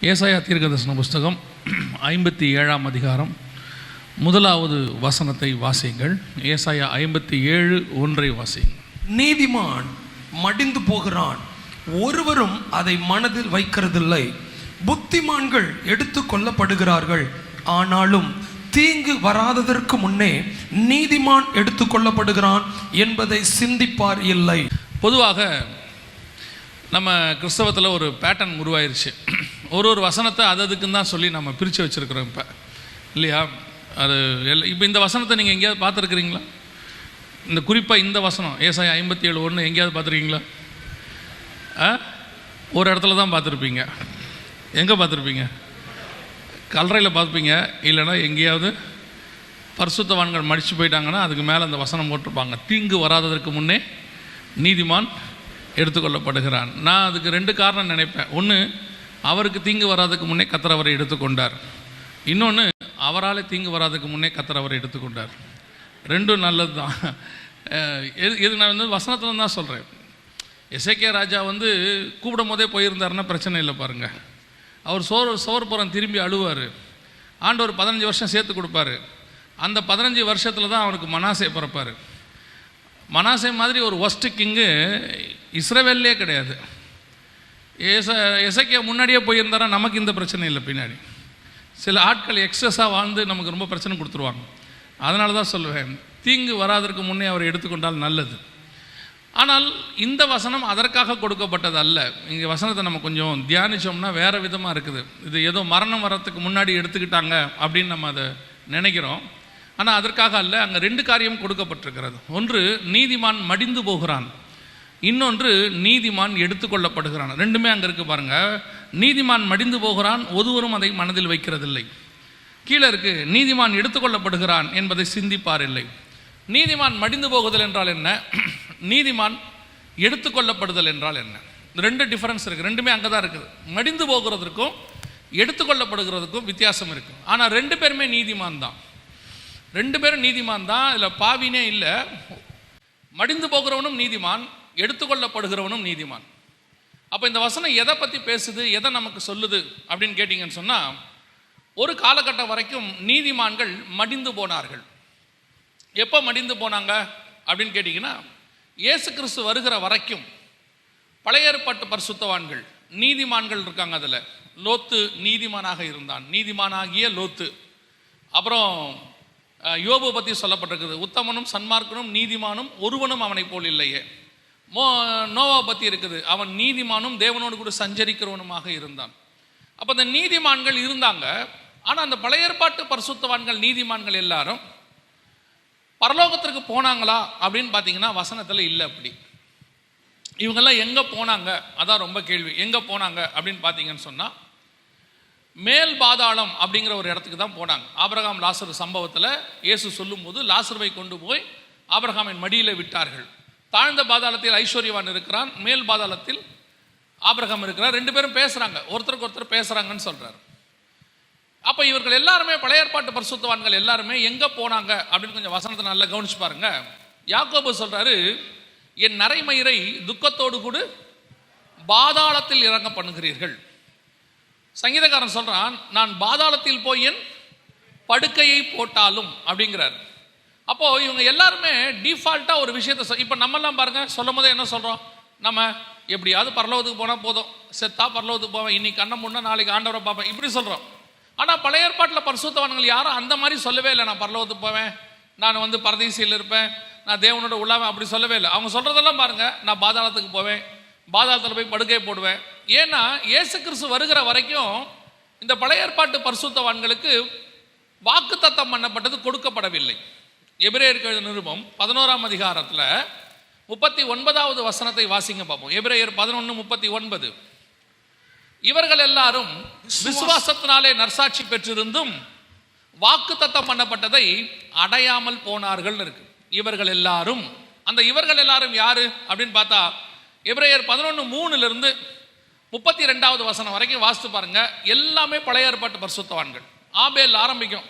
ஏசாயா தீர்க்கதர்சன புஸ்தகம் ஐம்பத்தி ஏழாம் அதிகாரம். முதலாவது வசனத்தை வாசியுங்கள். ஏசாயா ஐம்பத்தி ஏழு ஒன்றை வாசியுங்கள். நீதிமான் மடிந்து போகிறான். ஒருவரும் அதை மனதில் வைக்கிறதில்லை. புத்திமான்கள் எடுத்து கொள்ளப்படுகிறார்கள். ஆனாலும் தீங்கு வராததற்கு முன்னே நீதிமான் எடுத்து கொள்ளப்படுகிறான் என்பதை சிந்திப்பார் இல்லை. பொதுவாக நம்ம கிறிஸ்தவத்தில் ஒரு பேட்டர்ன் உருவாயிருச்சு. ஒரு ஒரு வசனத்தை அது அதுக்குன்னு தான் சொல்லி நம்ம பிரித்து வச்சுருக்குறோம் இப்போ. இல்லையா? அது எல் இப்போ இந்த வசனத்தை நீங்கள் எங்கேயாவது பார்த்துருக்குறீங்களா? இந்த குறிப்பாக இந்த வசனம் ஏசாய ஐம்பத்தி ஏழு ஒன்று எங்கேயாவது பார்த்துருக்கீங்களா? ஆ? ஒரு இடத்துல தான் பார்த்துருப்பீங்க. எங்கே பார்த்துருப்பீங்க? கல்லறையில் பார்த்துப்பீங்க இல்லைன்னா எங்கேயாவது பரிசுத்தவான்கள் மடித்து போயிட்டாங்கன்னா அதுக்கு மேலே அந்த வசனம் போட்டிருப்பாங்க. தீங்கு வராததற்கு முன்னே நீதிமான் எடுத்துக்கொள்ளப்படுகிறான். நான் அதுக்கு ரெண்டு காரணம் நினைப்பேன். ஒன்று அவருக்கு தீங்கு வராததுக்கு முன்னே கத்தர் அவரை எடுத்துக்கொண்டார். இன்னொன்று அவரால் தீங்கு வராதுக்கு முன்னே கத்தர் அவரை எடுத்துக்கொண்டார். ரெண்டும் நல்லது தான் எது இது நான் வந்து வசனத்தில் தான் சொல்கிறேன் எஸ்ஏகே ராஜா வந்து கூப்பிடும் போதே போயிருந்தாருன்னா பிரச்சனை இல்லை பாருங்கள் அவர் சோறு சோர்புறம் திரும்பி அழுவார். ஆண்டவர் பதினஞ்சு வருஷம் சேர்த்து கொடுப்பாரு. அந்த பதினஞ்சு வருஷத்தில் தான் அவனுக்கு மனாசை பிறப்பார். மனாசை மாதிரி ஒரு ஒஸ்ட்டு கிங்கு இஸ்ரேவேல்லே கிடையாது. ஏச இசைக்க முன்னாடியே போயிருந்தாரா? நமக்கு இந்த பிரச்சனை இல்லை பின்னாடி. சில ஆட்கள் எக்ஸஸாக வாழ்ந்து நமக்கு ரொம்ப பிரச்சனை கொடுத்துருவாங்க. அதனால தான் சொல்லுவேன் தீங்கு வராதற்கு முன்னே அவர் எடுத்துக்கொண்டால் நல்லது. ஆனால் இந்த வசனம் அதற்காக கொடுக்கப்பட்டது அல்ல. இங்கே வசனத்தை நம்ம கொஞ்சம் தியானிச்சோம்னா வேறு விதமாக இருக்குது. இது ஏதோ மரணம் வரத்துக்கு முன்னாடி எடுத்துக்கிட்டாங்க அப்படின்னு நம்ம அதை நினைக்கிறோம். ஆனால் அதற்காக அல்ல அங்கே ரெண்டு காரியம் கொடுக்கப்பட்டிருக்கிறது. ஒன்று நீதிமான் மடிந்து போகிறான். இன்னொன்று நீதிமான் எடுத்துக்கொள்ளப்படுகிறான். ரெண்டுமே அங்கே இருக்கு பாருங்க. நீதிமான் மடிந்து போகிறான் ஒருவரும் அதை மனதில் வைக்கிறதில்லை. கீழே இருக்கு நீதிமான் எடுத்துக்கொள்ளப்படுகிறான் என்பதை சிந்திப்பார் இல்லை நீதிமான் மடிந்து போகுதல் என்றால் என்ன? நீதிமான் எடுத்துக்கொள்ளப்படுதல் என்றால் என்ன? ரெண்டு டிஃபரன்ஸ் இருக்குது ரெண்டுமே அங்கே தான் இருக்குது. மடிந்து போகிறதுக்கும் எடுத்துக்கொள்ளப்படுகிறதுக்கும் வித்தியாசம் இருக்குது ஆனால் ரெண்டு பேருமே நீதிமான் தான். ரெண்டு பேரும் நீதிமான் தான். இதில் பாவினே இல்லை. மடிந்து போகிறவனும் நீதிமான். எடுத்துக்கொள்ளப்படுகிறவனும் நீதிமான். அப்போ இந்த வசனம் எதை பற்றி பேசுது எதை நமக்கு சொல்லுது அப்படின்னு கேட்டிங்கன்னு சொன்னால் ஒரு காலகட்டம் வரைக்கும் நீதிமான்கள் மடிந்து போனார்கள். எப்போ மடிந்து போனாங்க அப்படின்னு கேட்டிங்கன்னா இயேசு கிறிஸ்து வருகிற வரைக்கும் பழையற்பட்ட பரிசுத்தவான்கள் நீதிமான்கள் இருக்காங்க அதில். லோத்து நீதிமானாக இருந்தான் நீதிமானாகிய லோத்து. அப்புறம் யோபு பற்றி சொல்லப்பட்டிருக்குது உத்தமனும் சன்மார்க்கனும் நீதிமானும் ஒருவனும் அவனை போல் இல்லையே. மோ நோவா பற்றி இருக்குது. அவன் நீதிமானும் தேவனோடு கூட சஞ்சரிக்கிறவனுமாக இருந்தான். அப்போ அந்த நீதிமான்கள் இருந்தாங்க. ஆனால் அந்த பழைய ஏற்பாட்டு பரிசுத்தவான்கள் நீதிமான்கள் எல்லாரும் பரலோகத்திற்கு போனாங்களா அப்படின்னு பார்த்தீங்கன்னா வசனத்தில் இல்லை அப்படி. இவங்கெல்லாம் எங்கே போனாங்க? அதான் ரொம்ப கேள்வி. எங்கே போனாங்க அப்படின்னு பார்த்தீங்கன்னு சொன்னால் மேல் பாதாளம் அப்படிங்கிற ஒரு இடத்துக்கு தான் போனாங்க. ஆபரகாம் லாசர் சம்பவத்தில் இயேசு சொல்லும்போது லாசர்வை கொண்டு போய் ஆபரகாமின் மடியில் விட்டார்கள். தாழ்ந்த பாதாளத்தில் ஐஸ்வர்யவான் இருக்கிறான் மேல் பாதாளத்தில் ஆபிரகாம் இருக்கிறார். ரெண்டு பேரும் பேசுகிறாங்க ஒருத்தருக்கு ஒருத்தர் பேசுகிறாங்கன்னு சொல்கிறார் அப்போ இவர்கள் எல்லாருமே பழைய ஏற்பாட்டு பரிசுத்தவான்கள் எல்லாருமே எங்கே போனாங்க அப்படின்னு கொஞ்சம் வசனத்தை நல்லா கவனிச்சு பாருங்க. யாக்கோபு சொல்கிறாரு என் நரைமயிரை துக்கத்தோடு கூட பாதாளத்தில் இறங்க பண்ணுகிறீர்கள் சங்கீதக்காரன் சொல்கிறான் நான் பாதாளத்தில் போய் என் படுக்கையை போட்டாலும் அப்படிங்கிறார். அப்போது இவங்க எல்லாருமே டிஃபால்ட்டாக ஒரு விஷயத்தை சொ- இப்போ நம்மெல்லாம் பாருங்கள் சொல்லும் போதே என்ன சொல்கிறோம் நம்ம எப்படியாவது பரலோகத்துக்கு போனால் போதும். செத்தா பரலோகத்துக்கு போவேன். இன்னைக்கு கண்ணை முன்னா நாளைக்கு ஆண்டவரை பார்ப்பேன். இப்படி சொல்கிறோம் ஆனால் பழைய ஏற்பாட்டில் பரிசுத்தவான்கள் யாரும் அந்த மாதிரி சொல்லவே இல்லை. நான் பரலோகத்துக்கு போவேன். நான் வந்து பரதேசியில் இருப்பேன். நான் தேவனோட உள்ளாவேன். அப்படி சொல்லவே இல்லை. அவங்க சொல்கிறதெல்லாம் பாருங்கள் நான் பாதாளத்துக்கு போவேன். பாதாளத்தில் போய் படுக்கை போடுவேன். ஏன்னா இயேசு கிறிஸ்து வருகிற வரைக்கும் இந்த பழைய ஏற்பாட்டு பரிசுத்தவான்களுக்கு வாக்குத்தத்தம் பண்ணப்பட்டது கொடுக்கப்படவில்லை. எபிரேயர்கள் நிருபம் பதினோராம் அதிகாரத்தில் முப்பத்தி ஒன்பதாவது வசனத்தை வாசிங்க பார்ப்போம். எபிரேயர் பதினொன்று முப்பத்தி ஒன்பது. இவர்கள் எல்லாரும் விசுவாசத்தினாலே நற்சாட்சி பெற்றிருந்தும் வாக்குத்தத்தம் பண்ணப்பட்டதை அடையாமல் போனார்கள் இருக்கு. இவர்கள் எல்லாரும் அந்த இவர்கள் எல்லாரும் யாரு அப்படின்னு பார்த்தா எபிரேயர் பதினொன்று மூணுலேருந்து முப்பத்தி ரெண்டாவது வசனம் வரைக்கும் வாசித்து பாருங்க. எல்லாமே பழைய ஏற்பாட்டு பரிசுத்தவான்கள். ஆபேல் ஆரம்பிக்கும்.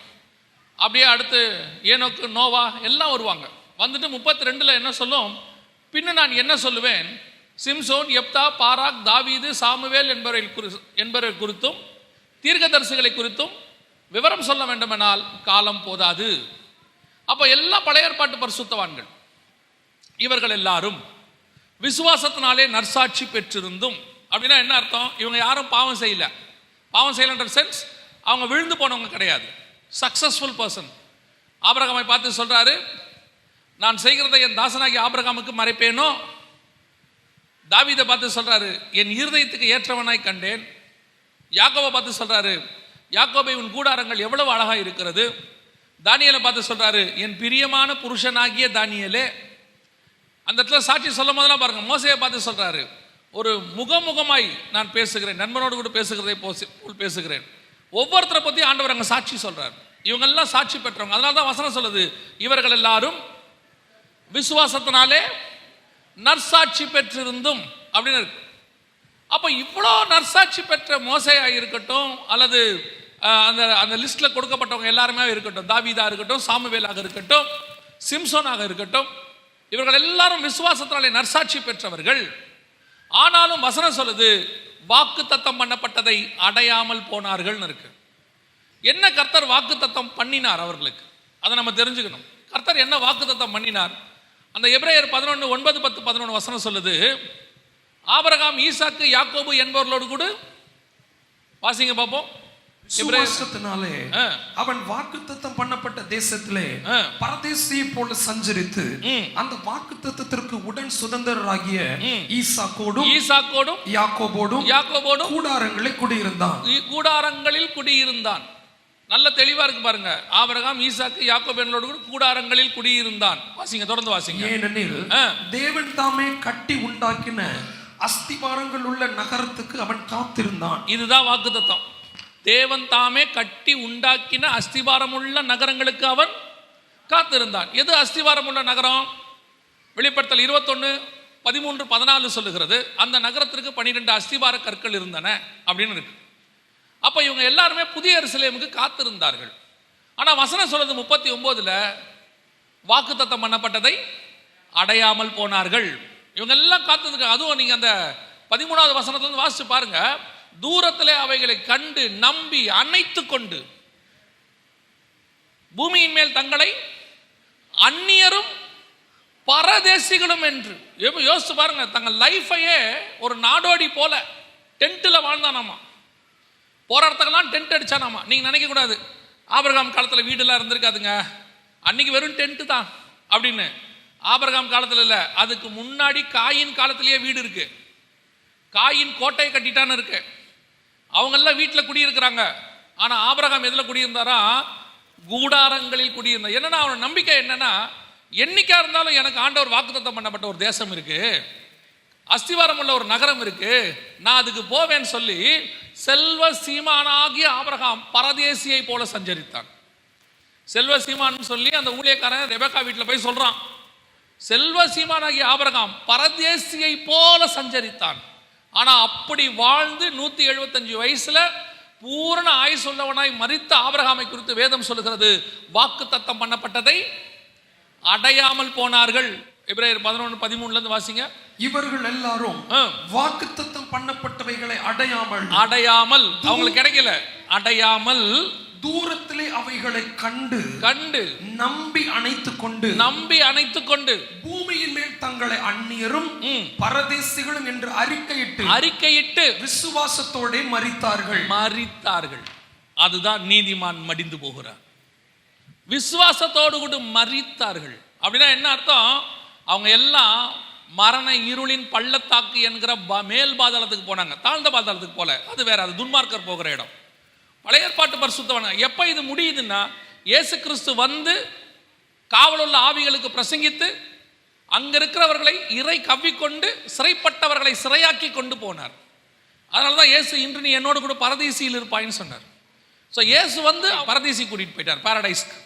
அப்படியே அடுத்து ஏனோக்கு நோவா எல்லாம் வருவாங்க. வந்துட்டு முப்பத்தி ரெண்டில் என்ன சொல்லும்? பின்ன நான் என்ன சொல்லுவேன்? சிம்சோன் எப்தா பாராக் தாவீது சாமுவேல் என்பவரை குறி என்பவரை குறித்தும் தீர்க்கதரிசிகளை குறித்தும் விவரம் சொல்ல வேண்டுமென்றால் காலம் போதாது. அப்போ எல்லா பழைய ஏற்பாட்டு பரிசுத்தவான்கள் இவர்கள் எல்லாரும் விசுவாசத்தினாலே நற்சாட்சி பெற்றிருந்தும். அப்படின்னா என்ன அர்த்தம்? இவங்க யாரும் பாவம் செய்யல. பாவம் செய்யலன்ற சென்ஸ் அவங்க விழுந்து போனவங்க கிடையாது. சக்சஸ்ஃபுல் பர்சன் ஆபிரகாமை பார்த்து சொல்கிறாரு நான் செய்கிறதை என் தாசனாகி ஆபிரகாமுக்கு மறைப்பேனோ? தாவிதை பார்த்து சொல்கிறாரு என் இருதயத்துக்கு ஏற்றவனாய் கண்டேன். யாக்கோவை பார்த்து சொல்கிறாரு யாக்கோபை உன் கூடாரங்கள் எவ்வளவு அழகாக இருக்கிறது? தானியலை பார்த்து சொல்கிறாரு என் பிரியமான புருஷனாகிய தானியலே. அந்த இடத்துல சாட்சி சொல்லும் போதெல்லாம் பாருங்க மோசையை பார்த்து சொல்கிறாரு ஒரு முகமுகமாய் நான் பேசுகிறேன் நண்பனோடு கூட பேசுகிறதை போல் பேசுகிறேன். ஒவ்வொருத்தரை பற்றி ஆண்டவர் அங்கே சாட்சி சொல்கிறார் இவங்கெல்லாம் சாட்சி பெற்றவங்க. அதனால தான் வசனம் சொல்லுது இவர்கள் எல்லாரும் விசுவாசத்தினாலே நற்சாட்சி பெற்றிருந்தும் அப்படின்னு இருக்கு. அப்போ இவ்வளோ நற்சாட்சி பெற்ற மோசையாக இருக்கட்டும் அல்லது அந்த அந்த லிஸ்ட்டில் கொடுக்கப்பட்டவங்க எல்லாருமே இருக்கட்டும் தாவீதா இருக்கட்டும் சாமுவேலாக இருக்கட்டும் சிம்சோனாக இருக்கட்டும் இவர்கள் எல்லாரும் விசுவாசத்தினாலே நற்சாட்சி பெற்றவர்கள். ஆனாலும் வசனம் சொல்லுது வாக்கு தத்தம் பண்ணப்பட்டதை அடையாமல் போனார்கள்னு இருக்கு. என்ன கர்த்தர் வாக்கு தத்தம் பண்ணினார் அவர்களுக்கு? அதை நம்ம தெரிஞ்சுக்கணும். கர்த்தர் என்ன வாக்கு தத்தம் பண்ணினார்? அந்த எபிரேயர் பதினொன்று ஒன்பது பத்து பதினொன்று வசனம் சொல்லுது ஆபிரகாம் ஈசாக்கு யாக்கோபு என்பவர்களோடு கூட? வாசிங்க பார்ப்போம். விசுவாசத்தினாலே. அவன் வாக்குத்தத்தம் பண்ணப்பட்ட தேசத்திலே. பரதேசியை போல சஞ்சரித்து. அந்த வாக்குத்தத்தத்திற்கு உடன் சுதந்திரராகிய ஈசாக்கோடும் ஈசாக்கோடும் யாக்கோபோடும் யாக்கோபோடும் கூடாரங்களை குடியிருந்தான். கூடாரங்களில் குடியிருந்தான். நல்ல தெளிவா இருக்கு பாருங்க. ஆபிரகாம் ஈசாக்கு யாக்கோபு என்பவர்களோடு கூட கூடாரங்களில் குடியிருந்தான். வாசிங்க தொடர்ந்து வாசிங்க. ஏனெனில். தேவன் தாமே கட்டி உண்டாக்கின அஸ்திபாரங்கள் உள்ள நகரத்துக்கு அவன் காத்திருந்தான். இதுதான் வாக்குத்தத்தம். தேவன் தாமே கட்டி உண்டாக்கின அஸ்திபாரமுள்ள நகரங்களுக்கு அவன் காத்திருந்தான். எது அஸ்திபாரமுள்ள நகரம்? வெளிப்படுத்தல் இருபத்தொன்னு பதிமூன்று பதினாலு சொல்லுகிறது. அந்த நகரத்திற்கு பன்னிரெண்டு அஸ்திபார கற்கள் இருந்தன அப்படின்னு இருக்கு. அப்போ இவங்க எல்லாருமே புதிய எருசலேமுக்கு காத்திருந்தார்கள். ஆனால் வசனம் சொல்றது முப்பத்தி ஒன்பதுல வாக்குத்தத்தம் பண்ணப்பட்டதை அடையாமல் போனார்கள். இவங்க எல்லாம் காத்திருக்க அதுவும் நீங்கள் அந்த பதிமூணாவது வசனத்துல வாசித்து வாசிச்சு பாருங்க. தூரத்திலே அவைகளை கண்டு நம்பி அணைத்து கொண்டு பூமியின் மேல் தங்களை அந்நியரும் பரதேசிகளும் என்று யோசிச்சு பாருங்க தங்கள் லைஃபையே ஒரு நாடோடி போல டென்ட்டில் வாழ்ந்தானாமா? போராட்டத்துக்கெல்லாம் டென்ட் அடித்தா நீங்க நீங்கள் நினைக்கக்கூடாது ஆபிரகாம் காலத்தில் வீடெல்லாம் இருந்திருக்காதுங்க. அன்னைக்கு வெறும் டென்ட்டு தான் அப்படின்னு. ஆபிரகாம் காலத்தில் இல்லை அதுக்கு முன்னாடி காயின் காலத்திலேயே வீடு இருக்குது காயின் கோட்டையை கட்டிட்டான்னு இருக்கு. அவங்கெல்லாம் வீட்டில் குடியிருக்கிறாங்க. ஆனால் ஆபிரகாம் எதில் குடியிருந்தாரா? கூடாரங்களில் குடியிருந்தார். என்னென்னா அவனோட நம்பிக்கை என்னென்னா என்னைக்கா இருந்தாலும் எனக்கு ஆண்டவர் வாக்குத்தத்தம் பண்ணப்பட்ட ஒரு தேசம் இருக்குது அஸ்திவாரம் உள்ள ஒரு நகரம் இருக்குது நான் அதுக்கு போவேன்னு சொல்லி செல்வ சீமானாகிய ஆபரகாம் பரதேசியை போல சஞ்சரித்தான். செல்வ சீமான் சொல்லி அந்த ஊழியக்காரன் ரெபேக்கா வீட்டில் போய் சொல்றான். செல்வ சீமானாகிய ஆபரகாம் பரதேசியை போல சஞ்சரித்தான். ஆனால் அப்படி வாழ்ந்து நூத்தி எழுபத்தஞ்சு வயசுல பூரண ஆயுஸ் உள்ளவனாய் மறித்த ஆபரகாமை குறித்து வேதம் சொல்லுகிறது. வாக்கு தத்தம் பண்ணப்பட்டதை அடையாமல் போனார்கள். இப்ரேயர் பதினொன்று பதிமூணுலேருந்து வாசிங்க. இவர்கள் எல்லாரும். வாக்குத்தத்தம் பண்ணப்பட்டவைகளை அடையாமல் அடையாமல் அவங்களுக்கு கிடைக்கல. அடையாமல் தூரத்திலே அவைகளை கண்டு கண்டு நம்பி அணைத்து கொண்டு நம்பி அணைத்துக் கொண்டு பூமியின் மேல் தங்களை அந்நியரும் பரதேசிகளும் என்று அறிக்கையிட்டு அறிக்கையிட்டு விசுவாசத்தோடே மரித்தார்கள். மரித்தார்கள். அதுதான் நீதிமான் மடிந்து போகிறார். விசுவாசத்தோடு கூட மரித்தார்கள். அப்படின்னா என்ன அர்த்தம்? அவங்க எல்லாம் மரண இருளின் பள்ளத்தாக்கு என்கிற ப- மேல் பாதாளத்துக்கு போனாங்க. தாழ்ந்த பாதாளத்துக்கு போல. அது வேற அது துன்மார்க்கர் போகிற இடம். பழைய ஏற்பாட்டு பரிசுத்தவன. எப்போ இது முடியுதுன்னா இயேசு கிறிஸ்து வந்து காவலுள்ள ஆவிகளுக்கு பிரசங்கித்து அங்கே இருக்கிறவர்களை இறை கவ்விக்கொண்டு சிறைப்பட்டவர்களை சிறையாக்கி கொண்டு போனார். அதனால தான் இயேசு இன்று நீ என்னோடு கூட பரதீசியில் இருப்பாயின்னு சொன்னார். ஸோ இயேசு வந்து பரதீசி கூட்டிகிட்டு போயிட்டார் பாரடைஸ்க்கு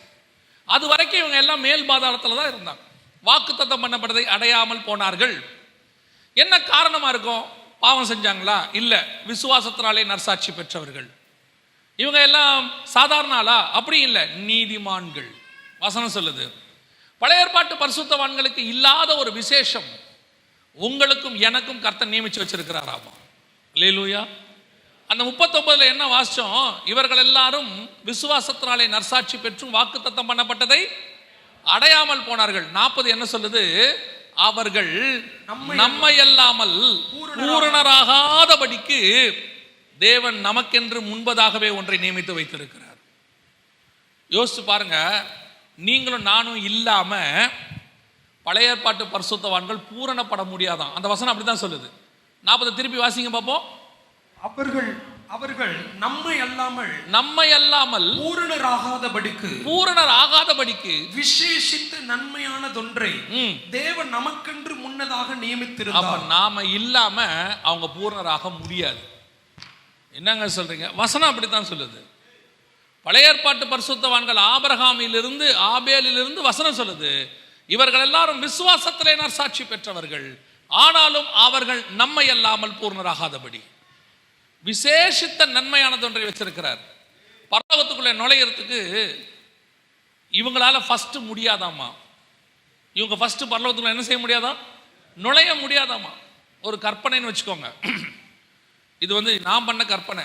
அது வரைக்கும் இவங்க எல்லாம் மேல் பாதாளத்தில் தான் இருந்தாங்க. வாக்குத்தத்தம் பண்ணப்பட்டதை அடையாமல் போனார்கள். என்ன காரணமாக இருக்கும்? பாவம் செஞ்சாங்களா? இல்லை. விசுவாசத்தினாலே நர்சாட்சி பெற்றவர்கள். இவங்க எல்லாம் சாதாரண ஆளா? அப்படி இல்லை. நீதிமான்கள். வசனம் சொல்லுது. பழைய ஏற்பாட்டு பரிசுத்தவான்களுக்கு இல்லாத ஒரு விசேஷம். உங்களுக்கும் எனக்கும் கர்த்தர் நியமிச்சு வச்சிருக்கிறாராமா? லேலூயா அந்த முப்பத்தொன்பதுல என்ன வாசிச்சோம்? இவர்கள் எல்லாரும் விசுவாசத்தினாலே நர்சாட்சி பெற்றும் வாக்குத்தத்தம் பண்ணப்பட்டதை அடையாமல் போனார்கள். நாற்பது என்ன சொல்லுது? அவர்கள் நம்மை- அல்லாமல் பூரணராகாதபடிக்கு தேவன் நமக்கென்று முன்பதாகவே ஒன்றை நியமித்து வைத்திருக்கிறார். யோசிச்சு பாருங்க. நீங்களும் நானும் இல்லாம பழைய ஏற்பாட்டு பரிசுத்தவான்கள் பூரணப்பட முடியாதான். அந்த வசனம் அப்படிதான் சொல்லுது. நாற்பது திருப்பி வாசிங்க பார்ப்போம் அவர்கள் அவர்கள் நம்மை அல்லாமல் நம்மை அல்லாமல் பூரணராகாதபடிக்கு பூரணர் ஆகாதபடிக்கு விசேஷித்த நன்மையானதொன்றை தேவன் நமக்கென்று முன்னதாக நியமித்திருந்தார். நாம இல்லாம அவங்க பூரணராக முடியாது. என்னங்க சொல்றீங்க? வசனம் அப்படித்தான் சொல்லுது. பழைய ஏற்பாட்டு பரிசுத்தவான்கள் ஆபரகாமிலிருந்து ஆபேலிலிருந்து வசனம் சொல்லுது. இவர்கள் எல்லாரும் விசுவாசத்திலே நற்சாட்சி பெற்றவர்கள். ஆனாலும் அவர்கள் நம்மை அல்லாமல் பூர்ணராகாதபடி. விசேஷித்த நன்மையானது ஒன்றை வச்சிருக்கிறார். பரலோகத்துக்குள்ளே நுழையிறதுக்கு இவங்களால ஃபஸ்ட்டு முடியாதாமா? இவங்க ஃபஸ்ட்டு பரலோகத்துக்குள்ள என்ன செய்ய முடியாதா? நுழைய முடியாதாமா? ஒரு கற்பனைன்னு வச்சுக்கோங்க. இது வந்து நான் பண்ண கற்பனை.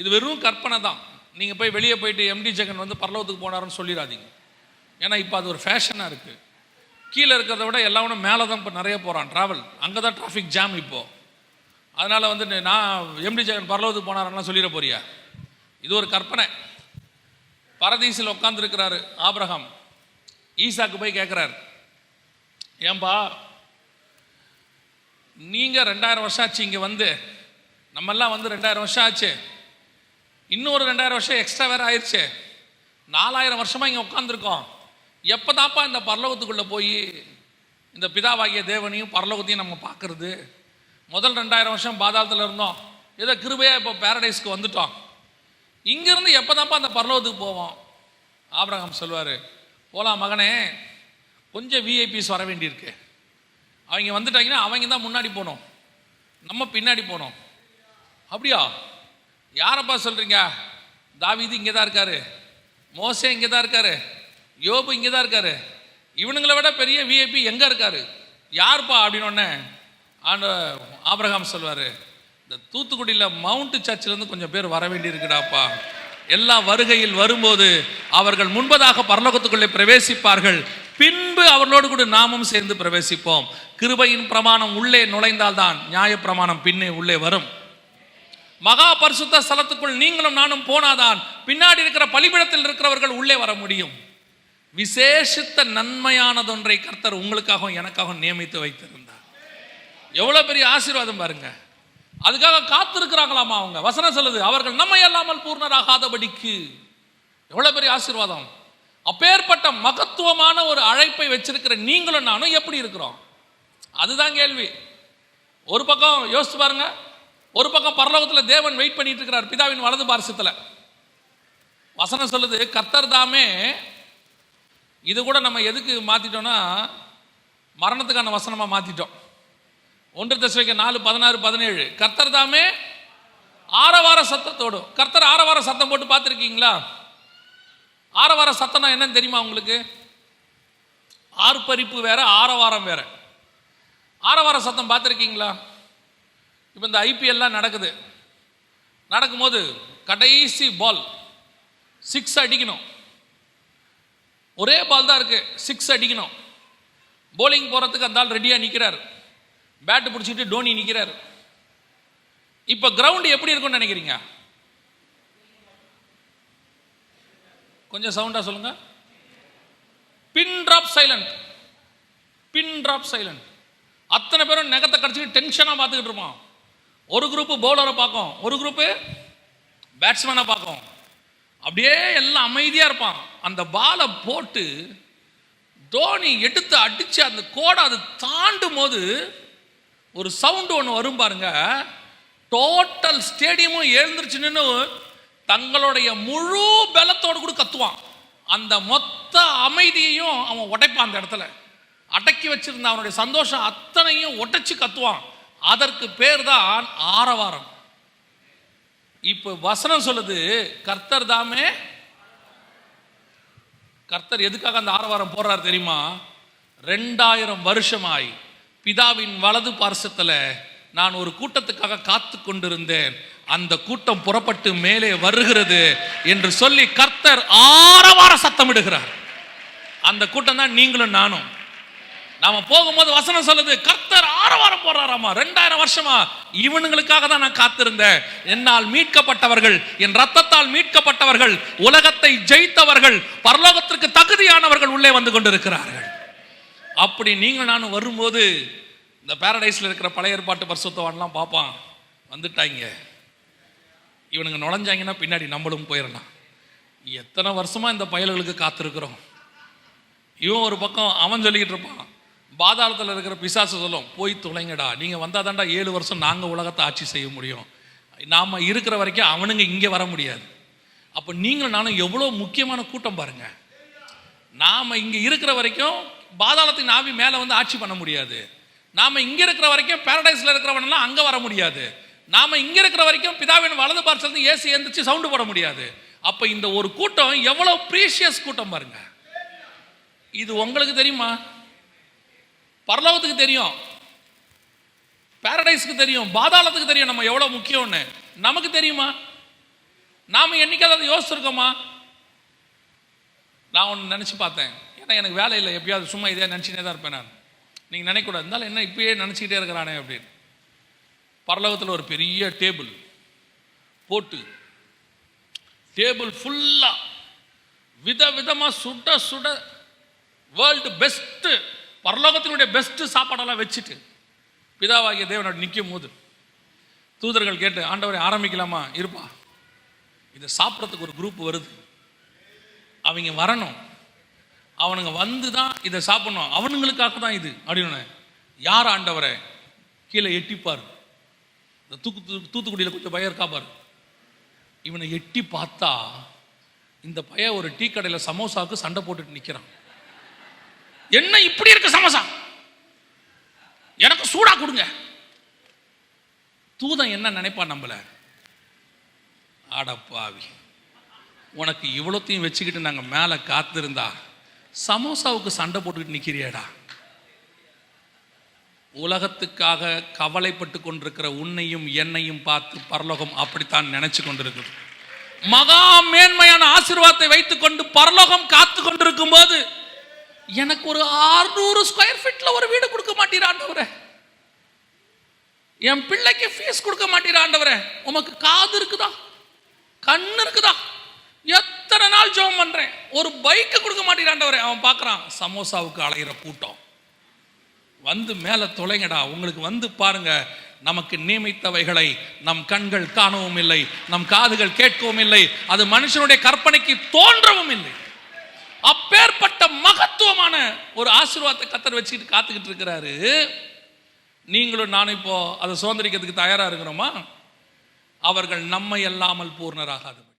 இது வெறும் கற்பனை தான். நீங்கள் போய் வெளியே போயிட்டு எம்டி ஜெகன் வந்து பரலோகத்துக்கு போனாருன்னு சொல்லிடாதீங்க ஏன்னா இப்போ அது ஒரு ஃபேஷனாக இருக்குது கீழே இருக்கிறத விட எல்லாவனும் மேலே தான் இப்போ நிறைய போகிறான் ட்ராவல் அங்கே தான் டிராஃபிக் ஜாம் இப்போது அதனால் வந்து நான் எம்டி ஜெகன் பரலோகத்துக்கு போனார்லாம் சொல்லிட போறியா? இது ஒரு கற்பனை. பரதீசில் உட்காந்துருக்கிறாரு ஆபிரகாம். ஈசாக்கு போய் கேட்குறாரு ஏன்பா நீங்கள் ரெண்டாயிரம் வருஷம் ஆச்சு இங்கே வந்து. நம்மெல்லாம் வந்து ரெண்டாயிரம் வருஷம் ஆச்சு. இன்னொரு ரெண்டாயிரம் வருஷம் எக்ஸ்ட்ரா வேறு ஆயிடுச்சு நாலாயிரம் வருஷமாக இங்கே உட்காந்துருக்கோம் எப்போ தான்ப்பா இந்த பரலோகத்துக்குள்ளே போய் இந்த பிதாவாகிய தேவனையும் பரலோகத்தையும் நம்ம பார்க்குறது? முதல் ரெண்டாயிரம் வருஷம் பாதாளத்தில் இருந்தோம். ஏதோ கிருபையாக இப்போ பேரடைஸ்க்கு வந்துட்டோம். இங்கேருந்து எப்போ தான்ப்பா அந்த பரலோகத்துக்கு போவோம்? ஆபிரகாம் சொல்வார் போலாம் மகனே கொஞ்சம் விஐபிஸ் வர வேண்டியிருக்கு. அவங்க வந்துட்டாங்கன்னா அவங்க தான் முன்னாடி போகணும். நம்ம பின்னாடி போகணும். அப்படியா? யாரப்பா சொல்கிறீங்க தாவிது இங்கே தான் இருக்காரு. மோசே இங்கே தான் இருக்காரு. யோபு இங்கே தான் இருக்காரு. இவனுங்களை விட பெரிய விஐபி எங்கே இருக்காரு? யார்ப்பா? அப்படின்னு ஆண்ட ஆபிரகாம் சொல்வார் இந்த தூத்துக்குடியில் மவுண்ட் சர்ச்சிலேருந்து கொஞ்சம் பேர் வர வேண்டியிருக்குடாப்பா. எல்லா வருகையில் வரும்போது அவர்கள் முன்பதாக பரலோகத்துக்குள்ளே பிரவேசிப்பார்கள். பின்பு அவர்களோடு கூட நாமும் சேர்ந்து பிரவேசிப்போம். கிருபையின் பிரமாணம் உள்ளே நுழைந்தால்தான் நியாய பிரமாணம் பின்னே உள்ளே வரும். மகா பரிசுத்த ஸ்தலத்துக்குள் நீங்களும் நானும் போனாதான் பின்னாடி இருக்கிற பலிபிடத்தில் இருக்கிறவர்கள் உள்ளே வர முடியும். விசேஷித்த நன்மையானதொன்றை கர்த்தர் உங்களுக்காகவும் எனக்காகவும் நியமித்து வைத்திருந்தார். எவ்வளோ பெரிய ஆசீர்வாதம் பாருங்க. அதுக்காக காத்திருக்கிறாங்களாமா அவங்க. வசனம் சொல்லுது அவர்கள் நம்மை அல்லாமல் பூர்ணராகாதபடிக்கு. எவ்வளோ பெரிய ஆசீர்வாதம். அப்பேற்பட்ட மகத்துவமான ஒரு அழைப்பை வச்சிருக்கிற நீங்களும் நானும் எப்படி இருக்கிறோம்? அதுதான் கேள்வி. ஒரு பக்கம் யோசித்து பாருங்க. ஒரு பக்கம் பரலோகத்தில் தேவன் வெயிட் பண்ணிட்டு இருக்கிறார் பிதாவின் வலது பாரசத்தில். வசனம் சொல்லுது கர்த்தர் தாமே இது கூட நம்ம எதுக்கு மாற்றிட்டோம்னா மரணத்துக்கான வசனமாக மாற்றிட்டோம் ஒன்று தசவைக்க நாலு பதினாறு பதினேழு. கர்த்தர் தாமே ஆரவார சத்தத்தோடும். கர்த்தர் ஆரவார சத்தம் போட்டு பார்த்துருக்கீங்களா? ஆரவார சத்தம்னா என்னன்னு தெரியுமா உங்களுக்கு? ஆர்ப்பரிப்பு வேற ஆரவாரம் வேற. ஆரவார சத்தம் பார்த்துருக்கீங்களா? இப்போ இந்த ஐபிஎல்லாம் நடக்குது. நடக்கும்போது கடைசி பால் சிக்ஸ் அடிக்கணும். ஒரே பால் தான் இருக்குது சிக்ஸ் அடிக்கணும். போலிங் போகிறதுக்கு அந்த ஆள் ரெடியாக நிற்கிறார் பேட்டு பிடிச்சிட்டு டோனி நிற்கிறார் இப்போ கிரவுண்டு எப்படி இருக்கும்னு நினைக்கிறீங்க? கொஞ்சம் சவுண்டாக சொல்லுங்க. Pin drop silent pin drop silent அத்தனை பேரும் நெகத்தை கடிச்சிட்டு டென்ஷனாக பார்த்துக்கிட்டு இருப்பான் ஒரு குரூப்பு பவுலரை பார்க்கும். ஒரு குரூப்பு பேட்ஸ்மேனை பார்க்கும். அப்படியே எல்லாம் அமைதியாக இருப்பான். அந்த பாலை போட்டு தோனி எடுத்து அடித்து அந்த கோடை அது தாண்டும் போது ஒரு சவுண்டு ஒன்று வரும் பாருங்க. டோட்டல் ஸ்டேடியமும் எழுந்திருச்சு நின்று தங்களுடைய முழு பலத்தோடு கூட கத்துவான். அந்த மொத்த அமைதியையும் அவன் உடைப்பான் அந்த இடத்துல. அடக்கி வச்சிருந்த அவனுடைய சந்தோஷம் அத்தனையும் உடைச்சு கத்துவான். அதற்கு பேர் தான் ஆரவாரம். இப்போ வசனம் சொல்லுது கர்த்தர் தாமே கர்த்தர் எதுக்காக அந்த ஆரவாரம் போடுறார் தெரியுமா? ரெண்டாயிரம் வருஷமாய் பிதாவின் வலது பார்சத்தில் நான் ஒரு கூட்டத்துக்காக காத்து கொண்டிருந்தேன். அந்த கூட்டம் புறப்பட்டு மேலே வருகிறது என்று சொல்லி கர்த்தர் ஆரவார சத்தமிடுகிறார். அந்த கூட்டம் தான் நீங்களும் நானும். நாம போகும்போது வசனம் சொல்லுது கர்த்தர் ஆரவாரம் போறாராமா ரெண்டாயிரம் வருஷமா இவனுங்களுக்காக தான் நான் காத்திருந்தேன். என்னால் மீட்கப்பட்டவர்கள் என் ரத்தத்தால் மீட்கப்பட்டவர்கள் உலகத்தை ஜெயித்தவர்கள் பரலோகத்திற்கு தகுதியானவர்கள் உள்ளே வந்து கொண்டிருக்கிறார்கள். அப்படி நீங்கள் நானும் வரும்போது இந்த பேரடைஸில் இருக்கிற பழைய ஏற்பாட்டு பரிசுத்தவான்லாம் பார்ப்பான் வந்துட்டாங்க இவனுங்க நுழைஞ்சாங்கன்னா பின்னாடி நம்மளும் போயிடலாம். எத்தனை வருஷமாக இந்த பயல்களுக்கு காத்திருக்கிறோம்? இவன் ஒரு பக்கம் அவன் சொல்லிக்கிட்டு இருப்பான் பாதாளத்தில் இருக்கிற பிசாசு சொல்லும் போய் துளைங்கடா. நீங்கள் வந்தால் தாண்டா ஏழு வருஷம் நாங்கள் உலகத்தை ஆட்சி செய்ய முடியும். நாம் இருக்கிற வரைக்கும் அவனுங்க இங்கே வர முடியாது. அப்போ நீங்களும் நானும் எவ்வளோ முக்கியமான கூட்டம் பாருங்கள் நாம் இங்கே இருக்கிற வரைக்கும் பாதாளத்தின் ஆவி மேலே வந்து ஆட்சி பண்ண முடியாது. நாம் இங்கே இருக்கிற வரைக்கும் பேரடைஸில் இருக்கிறவனெல்லாம் அங்கே வர முடியாது. நாம் இங்கே இருக்கிற வரைக்கும் பிதாவின் வலது பார்சல் ஏசி எந்திரிச்சு சவுண்டு போட முடியாது. அப்போ இந்த ஒரு கூட்டம் எவ்வளோ ப்ரீஷியஸ் கூட்டம் பாருங்க. இது உங்களுக்கு தெரியுமா? பரலோகத்துக்கு தெரியும். பேரடைஸ்க்கு தெரியும். பாதாளத்துக்கு தெரியும் நம்ம எவ்வளோ முக்கியம்னு. நமக்கு தெரியுமா? நாம் என்னைக்காவது அதை யோசிச்சிருக்கோமா? நான் ஒன்று நினச்சி பார்த்தேன். ஏன்னா எனக்கு வேலை இல்லை எப்பயாவது சும்மா இதே நினச்சினே தான் இருப்பேன் நான். நீங்கள் நினைக்கக்கூடாது. இருந்தாலும் என்ன இப்பயே நினச்சிக்கிட்டே இருக்கிறானே அப்படின்னு. பரலோகத்தில் ஒரு பெரிய டேபிள். போட்டு டேபிள் ஃபுல்லாக வித விதமாக சுட சுட வேர்ல்டு பெஸ்ட்டு பரலோகத்தினுடைய பெஸ்ட்டு சாப்பாடெல்லாம் வச்சுட்டு பிதாவாகிய தேவனோட நிற்கும் போது தூதர்கள் கேட்டு ஆண்டவரை ஆரம்பிக்கலாமா? இருப்பா. இதை சாப்பிட்றதுக்கு ஒரு குரூப் வருது. அவங்க வரணும். அவனுங்க வந்து தான் இதை சாப்பிடணும். அவனுங்களுக்காக தான் இது அப்படின்னு யார் ஆண்டவரை? கீழே எட்டிப்பார். இந்த தூக்கு தூ- தூத்துக்குடியில் கொஞ்சம் பையன் இருக்கா பார். இவனை எட்டி பார்த்தா இந்த பையன் ஒரு டீ கடையில் சமோசாவுக்கு சண்டை போட்டுட்டு நிற்கிறான் என்ன இப்படி இருக்கு சமோசா? எனக்கு சூடா கொடுங்க. தூதன் என்ன நினைப்பான் நம்மள? அடப்பாவி உனக்கு இவ்வளோத்தையும் வச்சுக்கிட்டு நாங்கள் மேலே காத்திருந்தா சமோசாவுக்கு சண்டை போட்டுக்கிட்டு நிற்கிறியேடா உலகத்துக்காக கவலைப்பட்டு கொண்டிருக்கிற உன்னையும் என்னையும் பார்த்து பரலோகம் அப்படித்தான் நினைச்சு கொண்டிருக்குது. மகா மேன்மையான ஆசீர்வாதத்தை வைத்துக்கொண்டு பரலோகம் காத்து கொண்டிருக்கும் போது எனக்கு ஒரு 600 ஸ்கொயர் ஃபீட்ல ஒரு வீடு கொடுக்க மாட்டீராண்டவரே என் பிள்ளைக்கு ஃபீஸ் கொடுக்க மாட்டீராண்டவரே உமக்கு காது இருக்குதா? கண் இருக்குதா? எத்தனை நாள் ஜெபம் பண்றேன்? ஒரு பைக்கு கொடுக்க மாட்டீராண்டவரே அவன் பார்க்குறான் சமோசாவுக்கு அலையிற கூட்டம். வந்து மேலே தொலைங்கடா. உங்களுக்கு வந்து பாருங்க நமக்கு நியமித்தவைகளை நம் கண்கள் காணவும் இல்லை நம் காதுகள் கேட்கவும் இல்லை. அது மனுஷனுடைய கற்பனைக்கு தோன்றவும் இல்லை. அப்பேற்பட்ட மகத்துவமான ஒரு ஆசீர்வாதத்தை கத்தர் வச்சுக்கிட்டு காத்துக்கிட்டு இருக்கிறாரு. நீங்களும் நானும் இப்போ அதை சுதந்திரிக்கிறதுக்கு தயாரா இருக்கிறோமா? அவர்கள் நம்மை அல்லாமல் பூர்ணராகாது